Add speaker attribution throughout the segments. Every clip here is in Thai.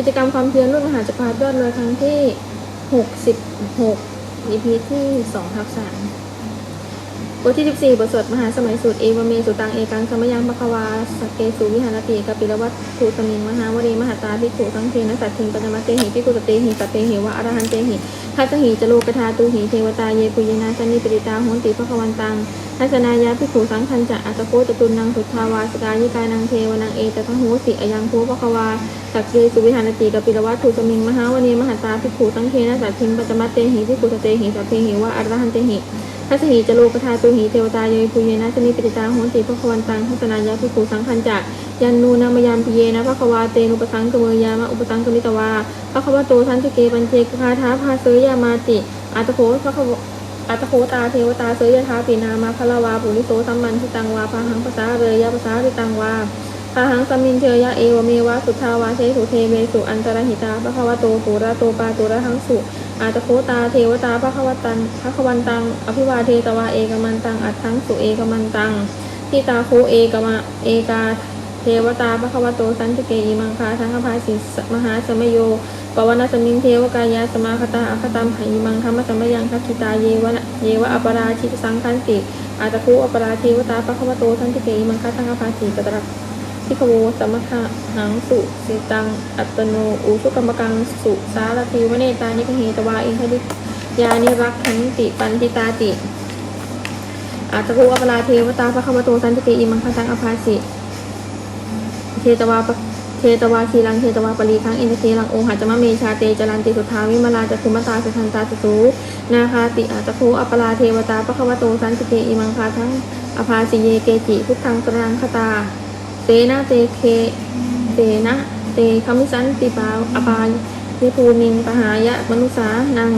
Speaker 1: กิจกรรมความเพียรรุ่นมหาจักรพรรดิยอดเลยครั้งที่ 66 EP ที่2ทับ3 บทที่ 14 บทสวดมหาสมัยสูตรเอวเมสุตัง เอกังสมยังปะควาสเกสุวิหารติกปิลวัตถุสมิงมหาวรีมหาตาภิกขุทั้งเทนะสัตถิงปัจจมเตหิภิกขุสเตหิสัตเตหิวะอรหันเตหิทัสหิจโลกธาตุหิเทวตาเยปุยนาสนิปริตาโหนติภควันตังทัศนายาภิกขุสังคันจะอัตโกจตุนังสุทธาวาสกายิกานังเทวนังเอตทะโหสิอยังภูปะควาสักเกสุวิหารติกปิลวัตถุสมิงมหาวณีมหาตาภิกขุทั้งเทนะสัตถิงปัจมัตเตหิภิกขุสเตหิสัพเพหิวะอรหันเตหิ ทัสหิจโลกธาตุหิเทวตาเยปุเยนะสนิปติตาโหนติภควันตังทัศนายาภิกขุสังคันจะยันนูนามยามพิเยนะภควาเตนุปสังกเมยามะอุปสังกมิตวาภควโตทันติเกปัญเจกคาถาภาเสยยามาติอัตโขภควอัตโคตาเทวตาเสยยทาปีนามาพลาวาปุริโสสัมมันทิตังวาพาหังภาษาเรยะภาษาริตังวาพาหังสมินเชยะเอวเมวะสุทธาวาเชสุเทเวสุอันตรหิตาภควโตปุระโตปาโตระหังสุ อัตโคตาเทวตาภควตันภควันตัง อภิวาเทตวาเอกมันตัง อัตถังสุเอกมันตังทิตาโคเอกมะเอกาเทวตาภควโตสันติเกอิมังคาทังคภาสิมหาสมโยปวนาสมิงเทวกายาสมาคตาอัคตามไหมังธรรมสมยังทักขิตาเยวะเยวะอปราชิตสังคันติอาตะคุอปราเทวตาปะควโตทันติเกมังคัตังอภาสีกตระ ทิคโวสมทะหังสุสิตัง อัตโน อุชุกรรมกังสุสารทีวเนตานิคเหตวาอินทริยานิรักขันติปันติตาติอาตะคุอปราเทวตาปะคะวะโตทันติเกมังคัตังอภาสีเทตวาปเทตวาคีลังเทตวาปรีคังอินทเทลังองหัจมะเมชาเตจรันติสุทาวิมาลาจัคุมตาสุทันตาสุสูนาคาติอาตะโคอัปปลาเทวตาปะคะวะโตสันติเกอิมังคาทั้งอภาสิเยเกจิพุทธังสรังคตา เตนะเตเคเตนะเตคามิสันติปาอปายเทภูมิงปหายะมนุสานัง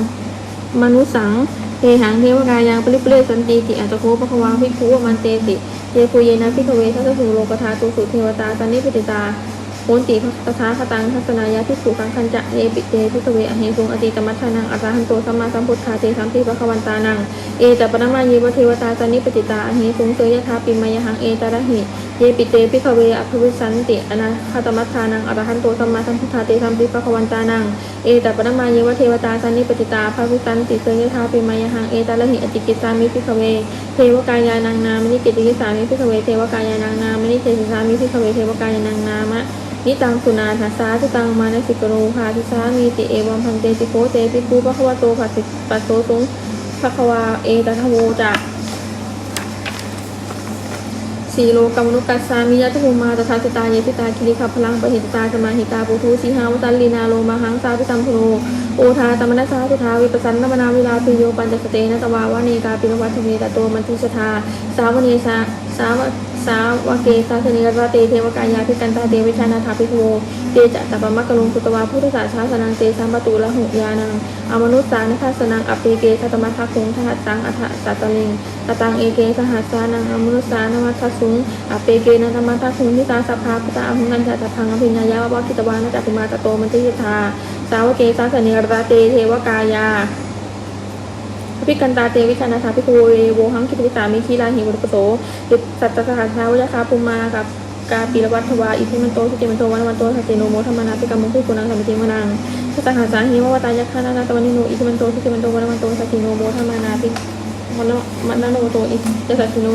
Speaker 1: มนุสังเทหังเทวกายังปริปเรสันติติอัตโคปะควาภิกขุมันเตติเยภูเยนะพิกเวทัสสุโลกธาตุสุเทวตาสันนิปติตาโหนติพัตถาคตังทัศนายาทิสุขังคันจะเอปิเตพุทเวอเหสุงอติตมัทานังอรหันโตสัมมาสัมพุทธาเตสัมปิภควันตานังเอตปรมาเยวเทวตาสันนิปติตาอเหสุงเสยะทาปิมายหังเอตระหิ เยปิเตพิขเวอภิวิสันติอนาคาตมัทธานังอรหันโตสัมมาสัมพุทธาเตสัมปิภควันตานัง เอตัปรมาเยวเทวตาสันนิปติตาภวิสันติเสยทาปิมายหังเอตระหิอติกิสามิพิขเว เทวกายานังนามนิกิติกิสามิพิขเวเทวกายานังนามนิเทศิสามิพิขเวเทวกายานังนามะนิตังสุนาทัสสาทุตังมานสิกโรภาทิสามีติเอวัมพันเตติโกเตปิคูปะควะโตปัสสิปัสโสสุงภะควาเอตัทโวจะ สีโลกรรมนุกัสสามิยะทุภูมาตถาสตาเยพิตาคิริขับพลังปะหิตตาสมาหิตาปุถุสีหาวตันลีนาโลมาหังสาพิตัมพโรโอทาตมนัสสาสุทาวิปสันนมนาวิลาปิโยปัญจสเตนะตวาวะเนกาปิรวัตเมตโตมันทิสธาสาวเนสาสาว สาวเกสาสนิรตเตเทวกายาพิกันตาเตวิชานาถาภิโวเตจะตปมักกลุงสุตวาพุทธศาชาสนังเตสัมปตุละหุยานังอมนุษสานัทสนังอเปเกทัตมัททัคุงทัตตังอัฏสัตตลิงตตังเอเกสหัสสานังอมนุษสานวัทสุงอเปเกนัตมัททัคุงทิตาสัพพาพตาอหุงันจัตพังอภิญญายาวะกิตวานะจัตุมาตโตมันติยธาสาวเกสาสนิรตเตเทวกายา พิกันตาเตวิชานาถาพิโกเรโวหังคิตวิสามิคีลาหิวรุปโสติสัตตสหัสชาวะคาปุมากับกาปีรวัตถวาอิทิมันโตสุติมันโตวันวันโตสัตเตโนโมธรรมนาพิกรรมุขุกุนังสัมมิติมนังสตหัสสาหิววตายะคานานาตวันิโนอิทิมันโตสุติมันโตวันวันโตสัตติโนโมธรรมนาพิมันมันนโนโตอิจัสัตติโน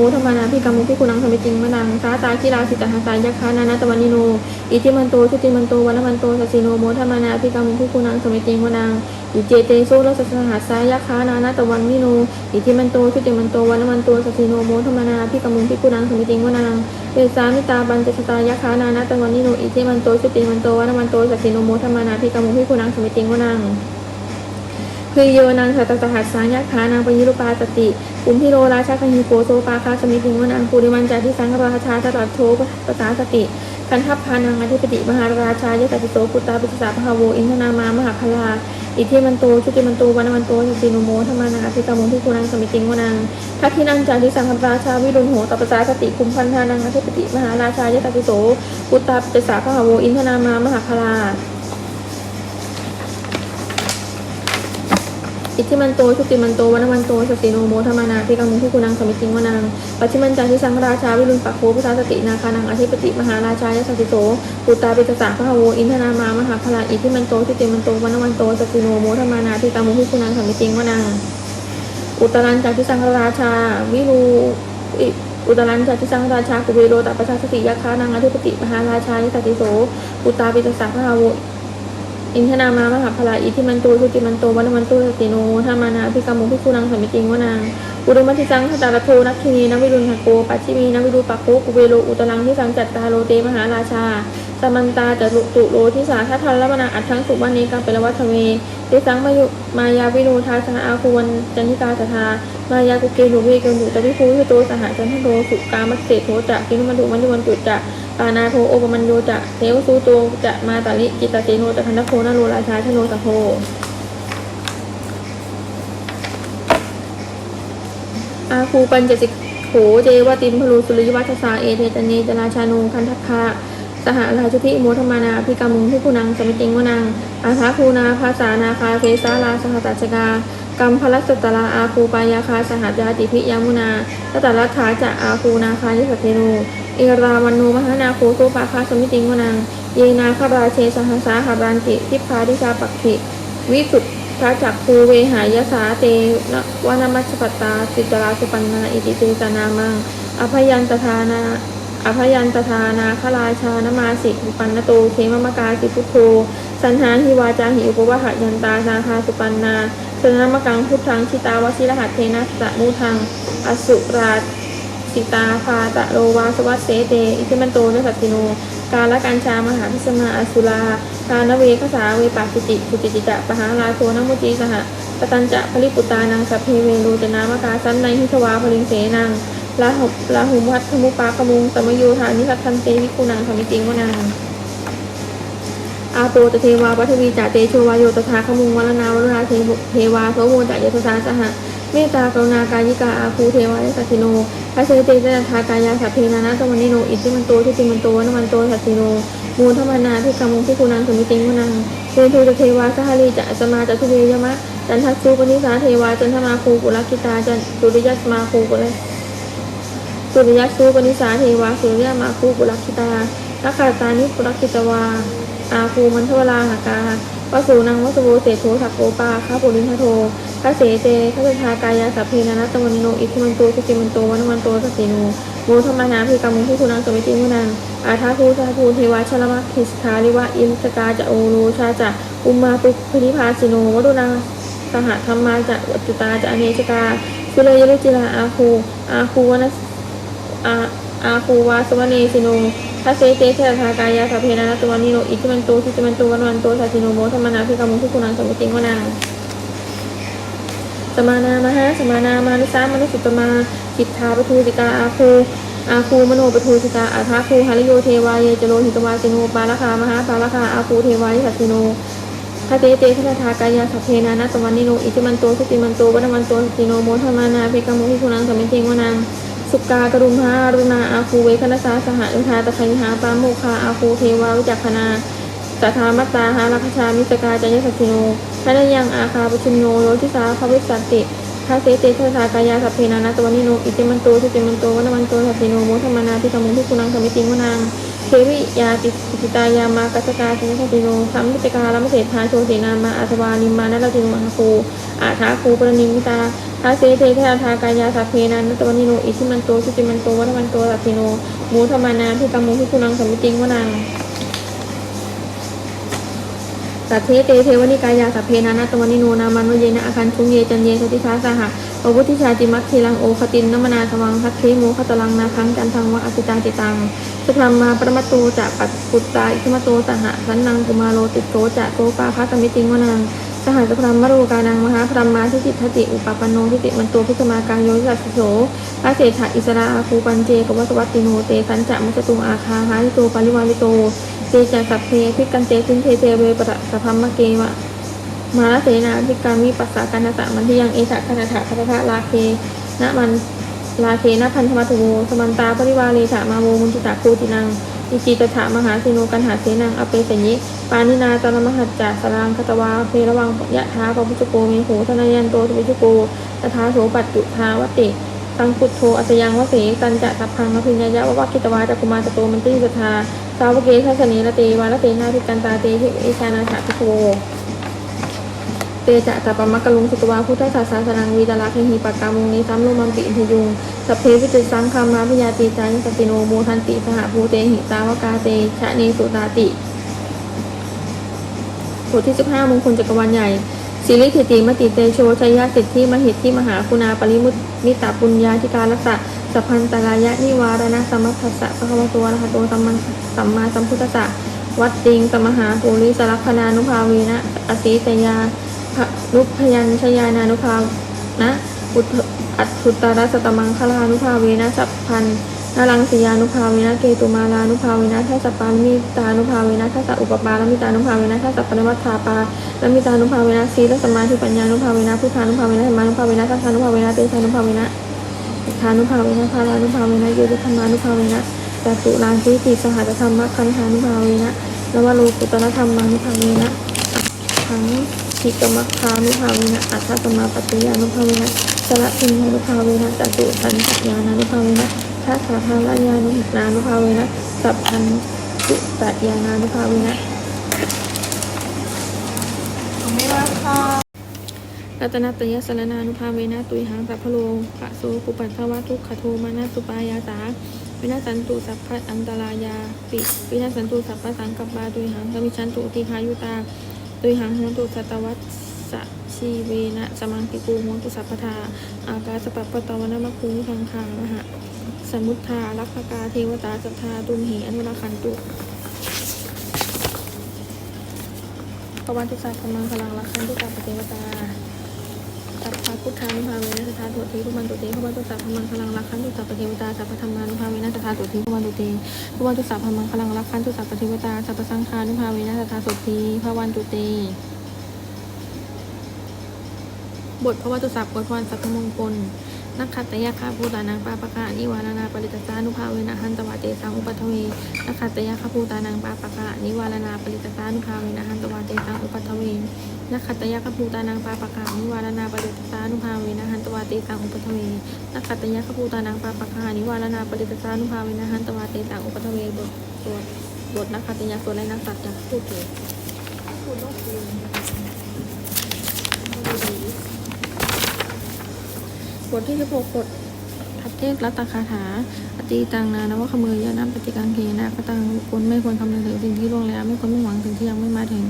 Speaker 1: โมธรรมนาพิกรรมุขุกุนังสัมมิติงมนังสาตาคิลาสิตหัสายะคานานาตวันนิโนอิทิมันโตสุติมันโตวันวันโตสัตติโนโมธรรมนาพิกรรมุขุกุนังสัมมิติงมนังอิเจเตโซรัสสหัสสายาคานานาตวันิโน อิทิมันโตชุติมันโตวันมันโตสัสสิโนโมธรรมนาพิกมุพิกุนังสมิติงวนังเวสามิตาบันเจสตายาคานานาตวันนิโน อิทิมันโตชุติมันโตวันมันโตสัสสิโนโมธรรมนาพิกมุพิกุนังสมิติงวนัง คือโยนังสัตตหัสสายาคานางปยิรุปาสติปุมพิโรราชาคันหิโกโซปาคาสมิติงวนังปุริมันจาทิสังฆราชาตลอดโชปตาสติกันทัพพานังอธิปติมหาราชายะตติโสปุตตาปิสสาพหาโวอินทนามามหาคลาอิทิมันโตชุติมันโตวันมันโตสติโนโมธรรมานาทิตามุที่กุนังสมิติงวนังทักทินังจาริสังฆราชาวิรุณโหตปสาสติคุมพันธานังอธิปติมหาราชายะตติโสปุตตาปิสสาพหาโวอินทนามามหาคลา อิทธิมันโตชุติมันโตวันมันโตสติโนโมธรรมานาพิกังมุทุกุนังสมิติงวนังปัจฉิมันจาทิสังราชาวิรุณปักโคพุทธสตินาคานังอธิปติมหาราชายสัสสิโสปุตตาปิตสาพระโวอินทนามามหาพลาอิทธิมันโตชุติมันโตวันมันโตสติโนโมธรรมานาพิกังมุทุกุนังสมิติงวนังอุตรันจากทิสังราชาวิรูอุตรันจากทิสังราชากุเวโรตัปปชาสติยาคานังอธิปติมหาราชานิสัติโสอุตตาปิตสาพระโว อินทนามามหาพลาอิทิมันโตสุติมันโตวันมันโตสติโนธรรมานาพิกรรมุพิคูนังสมิติงวนางอุดมทิสังขตารโทนักคินีนวิรุณหโกปัจฉิมีนวิรูปักโคกุเวโลอุตรังที่สังจัตตาโลเตมหาราชา สมันตาจตุตุโลทิสาทัทธันละมนาอัตถังสุวันเนกังเปรวัตเวทิสังมายุมายาวิโนทาสังอาคุวันจันทิกาสทามายากุเกโลเวเกนุตติภูยุโตสหจันทโรสุกามัสเตโทจะกินุมันดุมันยุวันจุจะปานาโทโอปมันโยจะเทวสูโตจะมาตาลิจิตตเตโนจะคันทโคนโรราชาชโนสโคอาคูปัญจสิกโขเจวติมพลูสุริยวัชสาเอเทตเนจราชานุคันทัคคะ สหราชพิโมธมานาพิกามุงพิคุนังสมิติงวนัง อาภาคูนาภาษานาคาเฟสาลาสหตัจกากัมพลัสตลาอาคูปายาคาสหัสยาติพิยามุนาตตรัฐาจะอาคูนาคายิสเทโนเอราวันโนมหานาโคโซปาคาสมิติงวนัง เยนาคาราเชสหัสาหารันติทิพาดิชาปักขิวิสุทธาจักภูเวหายสาเตนะวนามัชปตตาสิตราสุปันนาอิติเตสนามังอภยันตทานา อภยันตทานาคราชานมาสิอุปันนโตเขมมกาสิพุทโธสันหาหิวาจาหิอุปวะหยันตาสาคาสุปันนาสนามกังพุทธังชิตาวชิรหัสเทนะสะมุทัง อสุราสิตาฟาตะโลวาสวัสเสเตอิทิมันโตนสัตติโนกาละกัญชามหาพิสมาอสุลากาณเวคสาเวปาสิติสุจิจิจะปหาลาโทนมุจีสหปตัญจะผลิปุตานังสัพเพเวโรจนามกาสันในหิทวาพลิงเสนัง ลาหุลาหุมวัตถมุปากมุงสมโยธานิสัทันเตวิคุนังธรรมิติงวนังอาโปตเทวาปัทวีจ่าเตโชวาโยตถาขมุงวรณาวรณาเทวาโสโมจ่ายศสาสหะเมตตากรุณากายิกาอาคูเทวายสัตติโนพระเสเตเจนทากายาสัพเพนานาตวันนิโนอิติมันโตทิติมันโตวนมันโตสัตติโนมูลธรรมนาทิกามุงพิคุนังสมิติงวนังเททูตเทวาสหลีจะสมาจัตุเรยมะจันทัสสุปนิสาเทวาจันทมาคูกุลกิตาจันตุริยสมาคูกุล สุริยสูปนิสาเทวาสุริยมาคูปุรักขิตาลักขาตานิปุรักขิตวา อาคูมันทวราหากาวสูนังวสโวเศโทถักโกปาข้าปุรินทโทพระเสเจพระชากายาสัพเพนานัตวันโนอิทิมันโตสุติมันโตวันวันโตสติโนโมธรรมนาภิกรรมุผู้คุณังสมิติมุนังอาทาภูสาภูเทวาชลมัคคิสทาลิวะอินสกาจะโอโรชาจะอุมมาปุพนิพาสิโนวดุนาสหธรรมาจะวัจจุตาจะอเนชกาสุเลยรุจิลาอาคูอาคูวนัส อาอาคูวาสวเนสิโนทัสเซเตเทธากายาสัพเพนานตัวนิโนอิทิมันโตทิจิมันโตวันวันโตสัสิโนโมธรรมนาพิกามุทุกุนังสมุติงวนังสมานามหาสมานามานุสามนุสุตมาจิตทาปทูสิกาอาคูอาคูมโนปทูสิกาอาทาคูหาริโยเทวายเจโลหิตวาสิโนปาลคามหาปาลคาอาคูเทวายสัสิโนทะเตเตทัทากายาสัพเพนานตวันนิโนอิทิมันโตทิจิมันโตวันวันโตสัสิโนโมธรรมนาพิกามุทุกุนังสมุติงวนัง สุกากรุมหารุณาอาคูเวคณสาสหอุทาตะคัญหาปาโมคาอาคูเทวาวิจักขณาสัทธามัตตาหาลักชามิสกาจัญญสัติโนพระนยังอาคาปชุมโนโยทิสาภวิสันติพระเสเตชะทากายาสัพเพนานาตวนิโนอิติมันโตทิติมันโตวันวันโตสัติโนโมธรรมนาทิกามุทิกุณังสมิติมุนัง เทวิยาติสิตายามากัสกาจัญญสัสสิโนสัมมิตกาลัมเสธาโชตินามาอัตวานิมานาลติโนอาคูอาทาคูปรณิมิตาพระเสเทเทอาทากายาสัพเพนันตวันิโนอิทิมันโตสุติมันโตวัฏมันโตสัพพิโนมูธรรมานาพิกามุพิคุนังสมิติงวนังสัพเพเตเทวนิกายาสัพเพนานาตวันิโนนามันวเยนะอาคันทุงเยจันเยสติชาสหะปวุติชาติมัคคีลังโอคตินนมนาสวังคัคเคโมคตลังนาคังกันทังวะอสิตาจิตัง สุพรมมาปรมตโตจะปัตปุตตาอิทมโตสหะสันนังกุมาโลติโตจะโตปาคาสมิติงวนังสหัสพรหมโรกานังมหาพรมมาทิจิตทติอุปปันโนทิติมันตัวพิสมากายโยสัสโสพระเศรษฐอิสราอาคูปันเจกวัสวัตติโนเตสันจะมุสตุงอาคาหาลิโตปาริวาลิโตเตจัสัพเพพิกันเตสินเทเทเวปะสะพัมมะเกวะมาลเสนาพิการมีปัสสากันสะมันที่ยังเอสะคณถาคัตถะลาเคนะมัน ลาเคนะพันธมัตโวสมันตาปริวาเลถามาโวมุนจิตาคูตินังอิจิตถามหาสิโนกันหาเสนังอเปสยิปานินาตรมหัจจาสรางคตวาเพระวังยะถาปพุจโกเมโหธนายันโตทวิจุโกตถาโสปัจจุทาวติตังพุทโธอัยังวเสตันจะสัพพังอภิญญายะวะวะกิตวาจักุมาตโตมันติสทธาสาวกเกทัสนีละเตวาละเตนาภิกันตาเตหิอิชานาถาภิโว เตจะตัปมะกะลุงสุตวาพุทธศาสนานังวีตลาเคหิปกกามุงนิสัมโลมัมปิอินทยุงสัพเพวิจิตสังคามาพยาติจานิสติโนโมทันติสหภูเตหิตาวกาเตชะเนสุตาติบทที่15มงคลจักรวาลใหญ่สิริถิติมติเตโชชัยยะสิทธิมหิทธิมหาคุณาปริมุตมิตาปุญญาธิการัสสะสัพพันตรายะนิวารณะสมัสสะพระคัมภตัวรหัตโตสัมมาสัมมาสัมพุทธะวัดติงสมหาภูริสลักขณานุภาเวนะอสีตยา นุพยัญชยานานุภานะอุทธอัตุตารสตมังคลานุภาเวนะสัพพันนารังสียานุภาเวนะเกตุมาลานุภาเวนะทัสปามิตานุภาเวนะทัสอุปปาลมิตานุภาเวนะทัสปรมัตถาปาลมิตานุภาเวนะสีลสมาธิปัญญานุภาเวนะพุทธานุภาเวนะธรรมานุภาเวนะทัสานุภาเวนะเตชานุภาเวนะทานุภาเวนะพารานุภาเวนะโยติธรรมานุภาเวนะจัตุลานทิติสหัสธรรมะคันธานุภาเวนะนวโลกุตรธรรมานุภาเวนะทั้ง ทิกมัคคานุภาเวนะอัฏฐสมาปัตติยานุภาเวนะสละทิญานุภาเวนะจัตุสันตญาณานุภาเวนะทัสสะภาลยานุนานุภาเวนะสัพพันตุตัดยานานุภาเวนะ
Speaker 2: ไม่ว่าค่ะ
Speaker 1: รัตนตยสรนานุภาเวนะตุยหังสัพพโลภะโสปุปัสสวะทุกขโทมานะสุปายาสาวินาศสันตุสัพพะอันตรายาปิวินาศสันตุสัพพะสังกัปปาตุยหังสมิชันตุติคายุตา ตุยหังโหนตุสัตวัตสชีเวนะสมังกิกูโหนตุสัพพทา อากาสปัปปตวนมะคุนิพังคังมหะสมุทธาลักกาเทวตาสัทธาตุมหิอนุรคันตุพระวันตุสัพพมังพลังรักขันตุกาปเทวตา พุทธานุภาเวนะสัทธาตุเทพวันตุเตพระวันตุสัพพมังพลังรักขันตุสัพพเทวตาสัพพธรรมานุภาเวนะสัทธาตุเทพวันตุเตพระวันตุสัพพมังพลังรักขันตุสัพพเทวตาสัพพสังฆานุภาเวนะสทธาตุเทพระวันตุเตบทพระวัตุสัพบทวันสัพพมงคล นักขัตตยาคาภูตานังปาปะกานิวารานาปริตตานุภาเวนะหันตวาเตสังอุปัทเวนักขัตตยาคาภูตานังปาปะกานิวารานาปริตตานุภาเวนะหันตวาเตสังอุปัทเวนักขัตยาคาภูตานังปาปะกานิวารานาปริตตานุภาเวนะหันตวาเตสังอุปัทเวนักขัตยาคาภูตานังปาปะกานิวารานาปริตตานุภาเวนะหันตวาเตสังอุปัทเวบทสวดบทนักขัตยาสวดและนักสัตว์จะพูดถึง บทที่16บททัดเทศรัตคาถาอติตังนานวขมือยานัมปฏิกังเคนะกตังบุคคลไม่ควรคำนึงถึงสิ่งที่ล่วง งที่ยังไม่มาถึง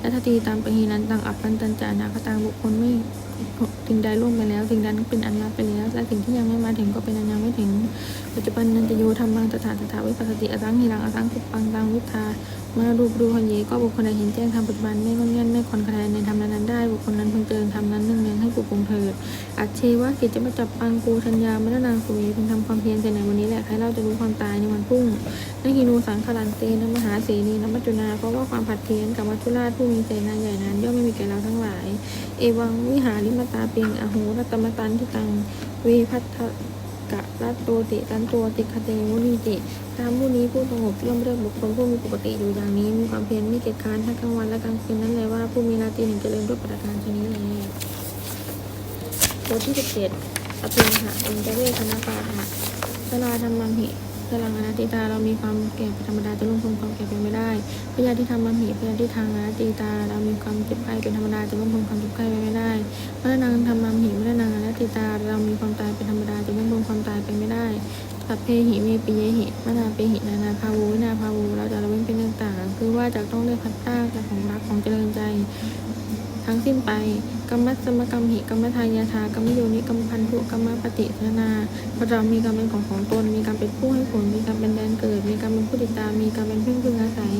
Speaker 1: และถ้าตีตามปหีนั้นตังอัปปันตันจานาคตังบุคคลไม่สิ่งใดล่วงไปแล้วสิ่งนั้นเป็นอันลับไปแล้ว และสิ่งที่ยังไม่มาถึงก็เป็นอันยังไม่ถึง ปัจจุบันนันจะโยธรรมังตถาตถาวิปัสสติอสังหิรังอสังคุปปังตังวิทามารูปดูพันเยก็บุคคลใดเห็นแจ้งธรรมปัจจุบันไม่งอนเงียนไม่คอนคลนในธรรมนั้นได้ บุคคลนั้นพึงเจริญธรรมนั้นเนื่องให้ปลุกปลงเถิดอัจเชวะกิจจะมาจับปังกูชัญญามรนางสุวีพึงทำความเพียรเสร็จในวันนี้แหละใครเราจะรู้ความตายในวันพรุ่ง นูสังขลันเตนมหาเสนีนมัจจุนาเพราะว่าความผัดเพี้ยนกับวัตถุราชผู้มีเสนาใหญ่นั้น ย่อมไม่มีแก่เราทั้งหลาย เอวังวิหาริมตาเปียงอโหรัตมตันทิตังวีพัทธกะรัตโตติตันตัวติคเตมุนีติตามผู้นี้ผู้สงบย่อมเรียกบุคคลผู้มีปกติอยู่อย่างนี้ มีความเพียรไม่เกียจคร้านทั้งกลางวันและกลางคืนนั้นเลยว่าผู้มีราตรีหนึ่งเจริญด้วยประการชนิดนี้บทที่17อภิหะองจะเวทนาปาหะสลาธรรมังหิ พลังอนัตติตาเรามีความแก่เป็นธรรมดาจะล่วงพ้นความแก่ไปไม่ได้พยาธิธรรมังหิพยาธิทางอนัตติตาเรามีความเจ็บไข้เป็นธรรมดาจะล่วงพ้นความเจ็บไข้ไปไม่ได้มรณังธรรมังหิมรณังอนัตติตาเรามีความตายเป็นธรรมดาจะล่วงพ้นความตายไปไม่ได้สัพเพหิเมปิเยหิมนาเปหินานาภาวูนาภาวูเราจะระเว้นเป็นต่างๆ คือว่าจะต้องได้พัดพรากจากของรักของเจริญใจ ทั้งสิ้นไป กรรมสมกรรมหิกรรมทายาทากรรมโยนิกรรมพันธุกรรมปฏิสนาเพราะเรามีกรรมเป็นของของตน มีกรรมเป็นผู้ให้ผล มีกรรมเป็นแดนเกิด มีกรรมเป็นผู้ติดตาม มีกรรมเป็นเพึ่งพึ่งอาศัย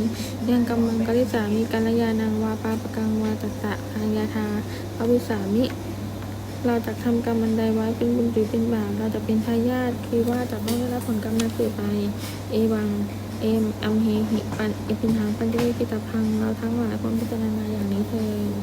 Speaker 1: เรื่องกรรมังกริสามีกัลยาณังวาปาปกังวาตสะทายาทาปวิสามิเราจะทำกรรมอันใดไว้เป็นบุญหรือเป็นบาป เราจะเป็นทายาทคือว่าจะต้องได้รับผลกรรมนั้นสืบไป เอวัง เอมอัมเฮหิปันเอพินหังปันติเวกิตาพัง เราทั้งหลายควรพิจารณาอย่างนี้เถิด